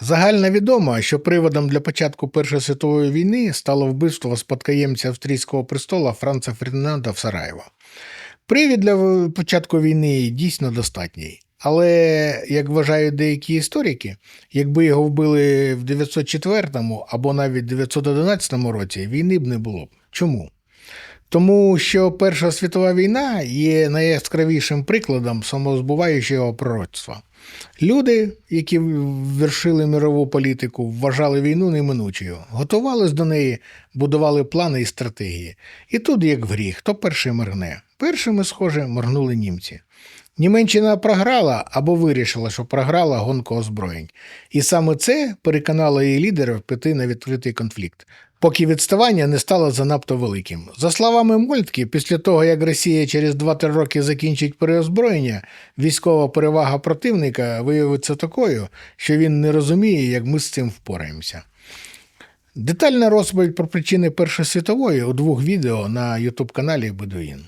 Загально відомо, що приводом для початку Першої світової війни стало вбивство спадкоємця австрійського престола Франца Фердинанда в Сараєво. Привід для початку війни дійсно достатній. Але, як вважають деякі історики, якби його вбили в 904 або навіть 911 році, війни б не було. Чому? Тому що Перша світова війна є найяскравішим прикладом самозбуваючого пророцтва. Люди, які вершили мирову політику, вважали війну неминучою, готувались до неї, будували плани і стратегії. І тут, як в грі, хто перший моргне. Першими, схоже, моргнули німці. Німеччина програла або вирішила, що програла гонку озброєнь. І саме це переконало її лідерів піти на відкритий конфлікт, поки відставання не стало занадто великим. За словами Мольтки, після того, як Росія через 2-3 роки закінчить переозброєння, військова перевага противника виявиться такою, що він не розуміє, як ми з цим впораємося. Детальна розповідь про причини Першої світової у двох відео на YouTube каналі Бедуїн.